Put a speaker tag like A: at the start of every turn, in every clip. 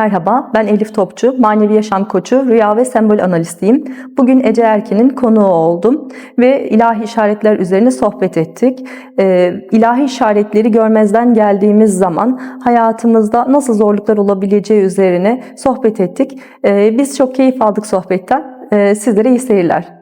A: Merhaba, ben Elif Topçu, manevi yaşam koçu, rüya ve sembol analistiyim. Bugün Ece Erkin'in konuğu oldum ve ilahi işaretler üzerine sohbet ettik. Ee, ilahi işaretleri görmezden geldiğimiz zaman hayatımızda nasıl zorluklar olabileceği üzerine sohbet ettik. Ee, biz çok keyif aldık sohbetten. Ee, sizlere iyi seyirler.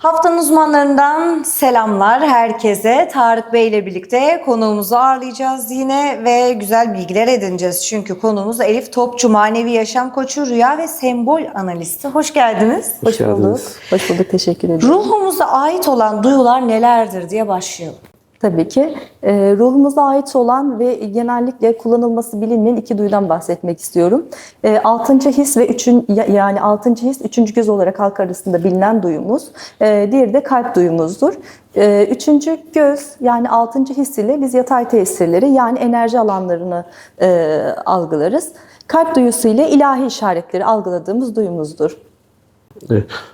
B: Haftanın uzmanlarından selamlar herkese. Tarık Bey ile birlikte konuğumuzu ağırlayacağız yine ve güzel bilgiler edineceğiz. Çünkü konuğumuz Elif Topçu, manevi yaşam koçu, rüya ve sembol analisti. Hoş geldiniz.
A: Hoş bulduk.
C: geldiniz.
A: Hoş bulduk, teşekkür ederim.
B: Ruhumuza ait olan duyular nelerdir diye başlayalım.
A: Tabii ki. E, ruhumuza ait olan ve genellikle kullanılması bilinmeyen iki duyudan bahsetmek istiyorum. E, altıncı his ve üçün, ya- yani altıncı his, üçüncü göz olarak halk arasında bilinen duyumuz. E, diğeri de kalp duyumuzdur. E, üçüncü göz yani altıncı his ile biz yatay tesirleri yani enerji alanlarını e, algılarız. Kalp duyusu ile ilahi işaretleri algıladığımız duyumuzdur.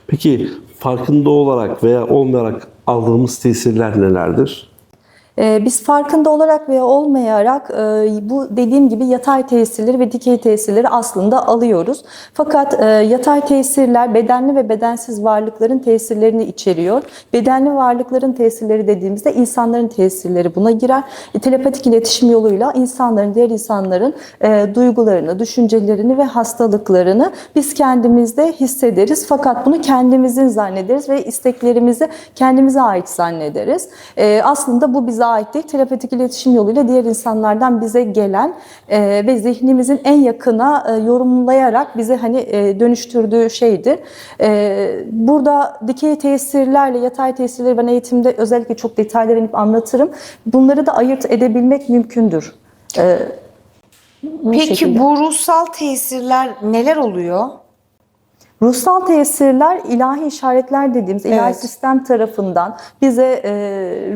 C: Peki farkında olarak veya olmayarak aldığımız tesirler nelerdir?
A: Ee, Biz farkında olarak veya olmayarak e, bu dediğim gibi yatay tesirleri ve dikey tesirleri aslında alıyoruz. Fakat e, yatay tesirler bedenli ve bedensiz varlıkların tesirlerini içeriyor. Bedenli varlıkların tesirleri dediğimizde insanların tesirleri buna girer. E, Telepatik iletişim yoluyla insanların, diğer insanların duygularını, düşüncelerini ve hastalıklarını biz kendimizde hissederiz. Fakat bunu kendimizin zannederiz ve isteklerimizi kendimize ait zannederiz. Aslında bu bize ait değil. Telepatik iletişim yoluyla diğer insanlardan bize gelen e, ve zihnimizin en yakına e, yorumlayarak bize hani e, dönüştürdüğü şeydir. E, burada dikey tesirlerle yatay tesirleri ben eğitimde özellikle çok detaylı inip anlatırım. Bunları da ayırt edebilmek mümkündür. E, bu
B: Peki
A: şekilde.
B: bu ruhsal tesirler neler oluyor?
A: Ruhsal tesirler ilahi işaretler dediğimiz ilahi
B: Evet.
A: sistem tarafından bize e,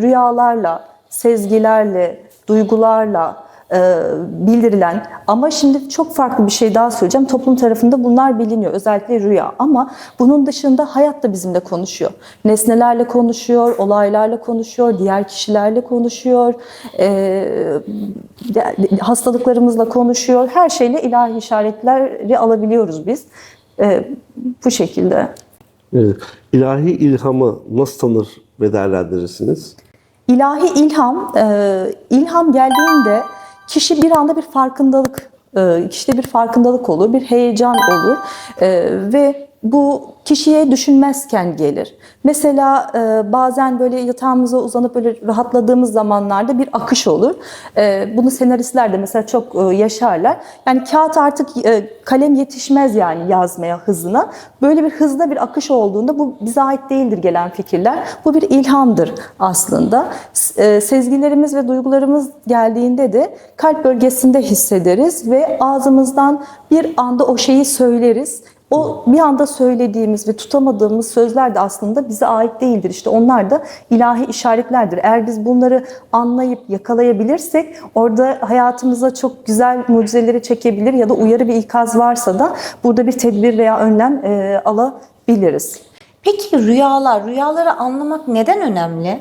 A: rüyalarla, sezgilerle, duygularla e, bildirilen ama şimdi çok farklı bir şey daha söyleyeceğim. Toplum tarafında bunlar biliniyor. Özellikle rüya ama bunun dışında hayat da bizimle konuşuyor. Nesnelerle konuşuyor, olaylarla konuşuyor, diğer kişilerle konuşuyor, e, hastalıklarımızla konuşuyor. Her şeyle ilahi işaretleri alabiliyoruz biz. E, bu şekilde.
C: Evet. İlahi ilhamı nasıl tanır ve değerlendirirsiniz?
A: İlahi ilham, e, ilham geldiğinde kişi bir anda bir farkındalık, e, kişide bir farkındalık olur, bir heyecan olur E, ve bu kişiye düşünmezken gelir. Mesela e, bazen böyle yatağımıza uzanıp böyle rahatladığımız zamanlarda bir akış olur. E, bunu senaristler de mesela çok e, yaşarlar. Yani kağıt artık e, kalem yetişmez yani yazmaya hızına. Böyle bir hızda bir akış olduğunda bu bize ait değildir gelen fikirler. Bu bir ilhamdır aslında. E, Sezgilerimiz ve duygularımız geldiğinde de kalp bölgesinde hissederiz ve ağzımızdan bir anda o şeyi söyleriz. O bir anda söylediğimiz ve tutamadığımız sözler de aslında bize ait değildir. İşte onlar da ilahi işaretlerdir. Eğer biz bunları anlayıp yakalayabilirsek orada hayatımıza çok güzel mucizeleri çekebilir ya da uyarı bir ikaz varsa da burada bir tedbir veya önlem e, alabiliriz.
B: Peki rüyalar, rüyaları anlamak neden önemli?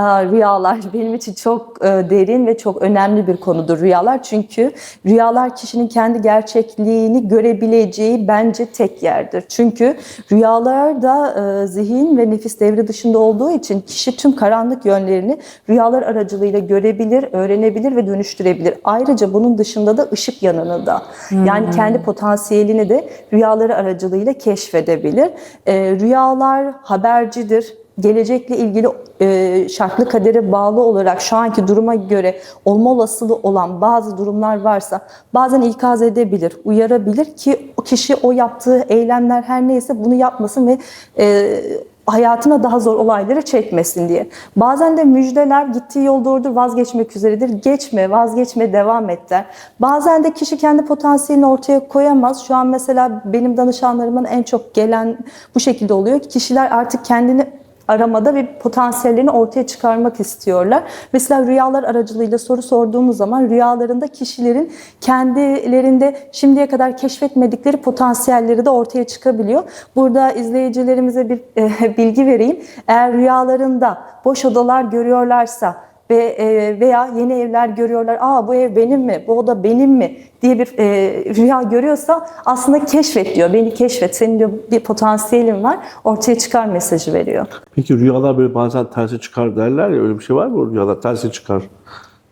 A: Rüyalar benim için çok e, derin ve çok önemli bir konudur rüyalar. Çünkü rüyalar kişinin kendi gerçekliğini görebileceği bence tek yerdir. Çünkü rüyalar da e, zihin ve nefis devre dışında olduğu için kişi tüm karanlık yönlerini rüyalar aracılığıyla görebilir, öğrenebilir ve dönüştürebilir. Ayrıca bunun dışında da ışık yanını da yani kendi potansiyelini de rüyaları aracılığıyla keşfedebilir. E, Rüyalar habercidir gelecekle ilgili e, şartlı kadere bağlı olarak şu anki duruma göre olma olasılığı olan bazı durumlar varsa bazen ikaz edebilir, uyarabilir ki o kişi o yaptığı eylemler her neyse bunu yapmasın ve e, hayatına daha zor olayları çekmesin diye. Bazen de müjdeler gittiği yol doğrudur vazgeçmek üzeredir. Geçme, vazgeçme, devam et der. Bazen de kişi kendi potansiyelini ortaya koyamaz. Şu an mesela benim danışanlarımın en çok gelen bu şekilde oluyor. Kişiler artık kendini aramada ve potansiyellerini ortaya çıkarmak istiyorlar. Mesela rüyalar aracılığıyla soru sorduğumuz zaman rüyalarında kişilerin kendilerinde şimdiye kadar keşfetmedikleri potansiyelleri de ortaya çıkabiliyor. Burada izleyicilerimize bir e, bilgi vereyim. Eğer rüyalarında boş odalar görüyorlarsa ve e, veya yeni evler görüyorlar. Aa bu ev benim mi? Bu oda benim mi? diye bir e, rüya görüyorsa aslında keşfet diyor. Beni keşfet. Senin diyor bir potansiyelin var. Ortaya çıkar mesajı veriyor.
C: Peki rüyalar böyle bazen tersi çıkar derler ya öyle bir şey var mı? Rüyalar tersi çıkar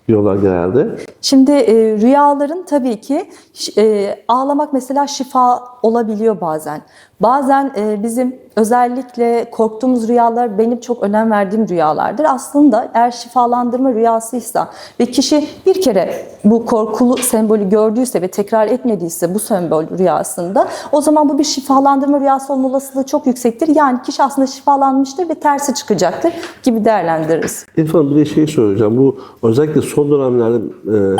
C: diyorlar genelde.
A: Şimdi e, rüyaların tabii ki e, ağlamak mesela şifa olabiliyor bazen. Bazen e, bizim özellikle korktuğumuz rüyalar benim çok önem verdiğim rüyalardır. Aslında eğer şifalandırma rüyasıysa ve kişi bir kere bu korkulu sembolü gördüyse ve tekrar etmediyse bu sembol rüyasında o zaman bu bir şifalandırma rüyası olma olasılığı çok yüksektir. Yani kişi aslında şifalanmıştır ve tersi çıkacaktır gibi değerlendiririz.
C: Hanım bir şey söyleyeceğim. Bu özellikle son dönemlerde e,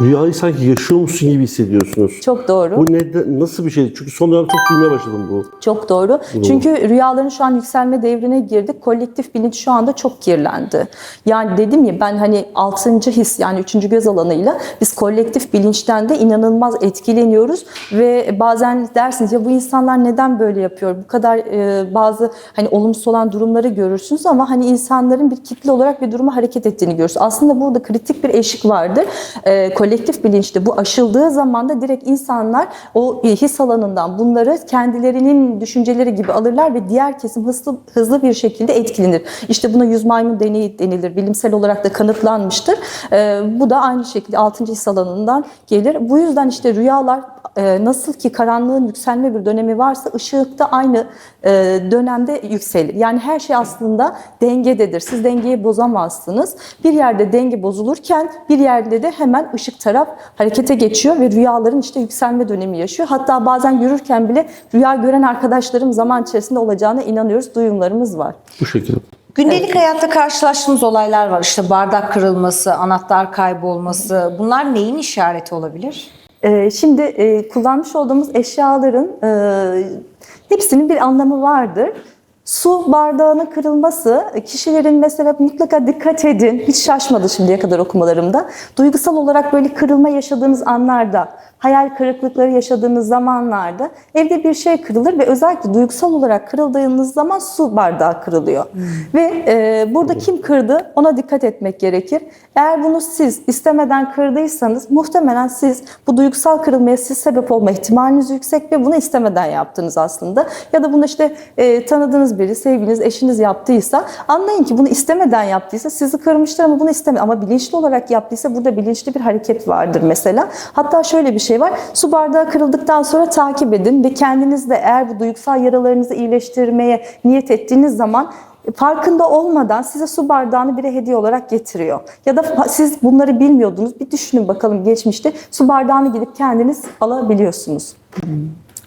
C: rüyayı sanki yaşıyormuşsun gibi hissediyorsunuz.
A: Çok doğru.
C: Bu ne, nasıl bir şey? Çünkü son dönemde çok duymaya başladım bu.
A: Çok doğru. Çünkü rüyaların şu an yükselme devrine girdik. Kolektif bilinç şu anda çok kirlendi. Yani dedim ya ben hani altıncı his yani üçüncü göz alanıyla biz kolektif bilinçten de inanılmaz etkileniyoruz ve bazen dersiniz ya bu insanlar neden böyle yapıyor? Bu kadar e, bazı hani olumsuz olan durumları görürsünüz ama hani insanların bir kitle olarak bir duruma hareket ettiğini görürsünüz. Aslında burada kritik bir eşik vardır. E, kolektif bilinçte bu aşıldığı zaman da direkt insanlar o e, his alanından bunları kendilerinin düşünceleri gibi alırlar ve diğer kesim hızlı hızlı bir şekilde etkilenir. İşte buna yüz maymun deneyi denilir. Bilimsel olarak da kanıtlanmıştır. E, bu da aynı şekilde 6. his alanından gelir. Bu yüzden işte rüyalar nasıl ki karanlığın yükselme bir dönemi varsa ışık da aynı e, dönemde yükselir. Yani her şey aslında dengededir. Siz dengeyi bozamazsınız. Bir yerde denge bozulurken bir yerde de hemen ışık taraf harekete geçiyor ve rüyaların işte yükselme dönemi yaşıyor. Hatta bazen yürürken bile rüya gören arkadaşlarım zaman içerisinde olacağına inanıyoruz. Duyumlarımız var.
C: Bu şekilde.
B: Gündelik hayatta karşılaştığımız olaylar var. İşte bardak kırılması, anahtar kaybolması. Bunlar neyin işareti olabilir?
A: Ee, Şimdi e, kullanmış olduğumuz eşyaların e, hepsinin bir anlamı vardır. Su bardağının kırılması, kişilerin mesela mutlaka dikkat edin, hiç şaşmadı şimdiye kadar okumalarımda. Duygusal olarak böyle kırılma yaşadığınız anlarda, hayal kırıklıkları yaşadığınız zamanlarda evde bir şey kırılır ve özellikle duygusal olarak kırıldığınız zaman su bardağı kırılıyor. Ve e, burada kim kırdı ona dikkat etmek gerekir. Eğer bunu siz istemeden kırdıysanız muhtemelen siz bu duygusal kırılmaya siz sebep olma ihtimaliniz yüksek ve bunu istemeden yaptınız aslında. Ya da bunu işte e, tanıdığınız biri, sevgiliniz, eşiniz yaptıysa anlayın ki bunu istemeden yaptıysa sizi kırmıştır ama bunu isteme ama bilinçli olarak yaptıysa burada bilinçli bir hareket vardır mesela. Hatta şöyle bir şey var. Su bardağı kırıldıktan sonra takip edin ve kendiniz de eğer bu duygusal yaralarınızı iyileştirmeye niyet ettiğiniz zaman farkında olmadan size su bardağını biri hediye olarak getiriyor. Ya da siz bunları bilmiyordunuz. Bir düşünün bakalım geçmişte su bardağını gidip kendiniz alabiliyorsunuz.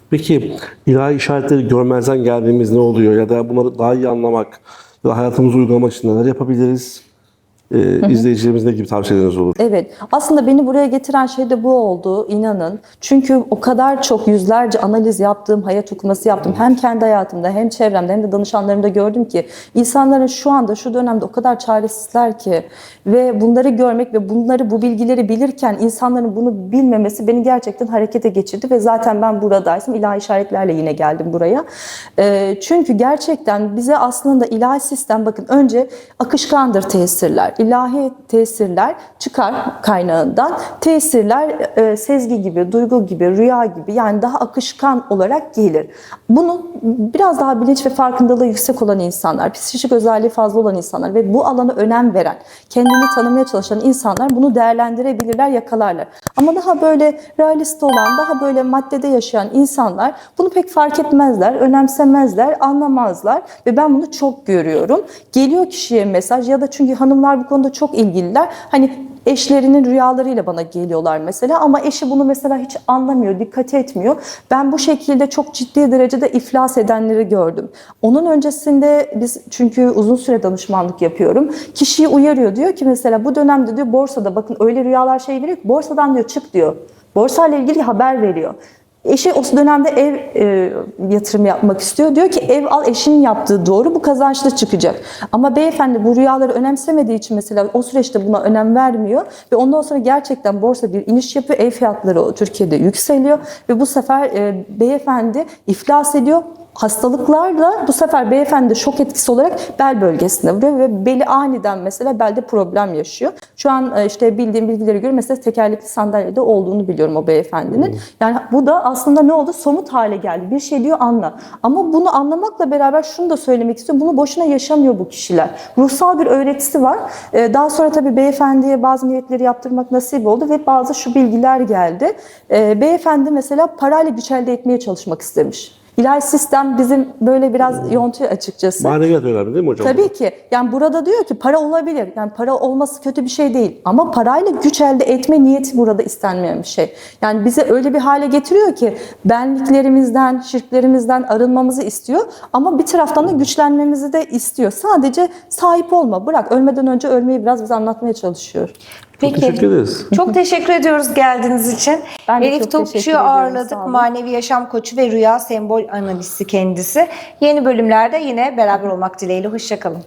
C: Peki ilahi işaretleri görmezden geldiğimiz ne oluyor? Ya da bunları daha iyi anlamak ya da hayatımıza uygulamak için neler yapabiliriz? Ee, izleyicilerimiz ne gibi tavsiyeleriniz olur?
A: Evet. Aslında beni buraya getiren şey de bu oldu. inanın. Çünkü o kadar çok yüzlerce analiz yaptığım, hayat okuması yaptım. Hem kendi hayatımda hem çevremde hem de danışanlarımda gördüm ki insanların şu anda şu dönemde o kadar çaresizler ki ve bunları görmek ve bunları bu bilgileri bilirken insanların bunu bilmemesi beni gerçekten harekete geçirdi ve zaten ben buradaysam ilahi işaretlerle yine geldim buraya. Ee, çünkü gerçekten bize aslında ilahi sistem bakın önce akışkandır tesirler. İlahi tesirler çıkar kaynağından. Tesirler e, sezgi gibi, duygu gibi, rüya gibi yani daha akışkan olarak gelir. Bunu biraz daha bilinç ve farkındalığı yüksek olan insanlar, psikolojik özelliği fazla olan insanlar ve bu alana önem veren, kendini tanımaya çalışan insanlar bunu değerlendirebilirler, yakalarlar. Ama daha böyle realist olan, daha böyle maddede yaşayan insanlar bunu pek fark etmezler, önemsemezler, anlamazlar ve ben bunu çok görüyorum. Geliyor kişiye mesaj ya da çünkü hanımlar bu konuda çok ilgililer. Hani eşlerinin rüyalarıyla bana geliyorlar mesela ama eşi bunu mesela hiç anlamıyor, dikkat etmiyor. Ben bu şekilde çok ciddi derecede iflas edenleri gördüm. Onun öncesinde biz çünkü uzun süre danışmanlık yapıyorum. Kişiyi uyarıyor diyor ki mesela bu dönemde diyor borsada bakın öyle rüyalar şey veriyor borsadan diyor çık diyor. Borsayla ilgili haber veriyor. Eşi o dönemde ev e, yatırım yapmak istiyor. Diyor ki ev al eşinin yaptığı doğru bu kazançlı çıkacak. Ama beyefendi bu rüyaları önemsemediği için mesela o süreçte buna önem vermiyor. Ve ondan sonra gerçekten borsa bir iniş yapıyor. Ev fiyatları Türkiye'de yükseliyor. Ve bu sefer e, beyefendi iflas ediyor. Hastalıklarla bu sefer beyefendi şok etkisi olarak bel bölgesine vuruyor ve beli aniden mesela belde problem yaşıyor. Şu an e, işte bildiğim bilgilere göre mesela tekerlekli sandalyede olduğunu biliyorum o beyefendinin. Yani bu da aslında ne oldu? Somut hale geldi. Bir şey diyor anla. Ama bunu anlamakla beraber şunu da söylemek istiyorum. Bunu boşuna yaşamıyor bu kişiler. Ruhsal bir öğretisi var. E, Daha sonra tabii beyefendiye bazı niyetleri yaptırmak nasip oldu ve bazı şu bilgiler geldi. E, Beyefendi mesela parayla güç elde etmeye çalışmak istemiş. İlahi sistem bizim böyle biraz yontuyor açıkçası.
C: Maneviyat önemli değil mi hocam?
A: Tabii ki. Yani burada diyor ki para olabilir. Yani para olması kötü bir şey değil. Ama parayla güç elde etme niyeti burada istenmeyen bir şey. Yani bize öyle bir hale getiriyor ki benliklerimizden, şirklerimizden arınmamızı istiyor. Ama bir taraftan da güçlenmemizi de istiyor. Sadece sahip olma. Bırak ölmeden önce ölmeyi biraz bize anlatmaya çalışıyor.
B: Peki.
C: Teşekkür ederiz.
B: Çok teşekkür ediyoruz geldiğiniz için.
A: Ben de
B: Elif
A: çok
B: Topçu'yu ağırladık. Manevi yaşam koçu ve rüya sembol analisti kendisi. Yeni bölümlerde yine beraber olmak dileğiyle. Hoşçakalın.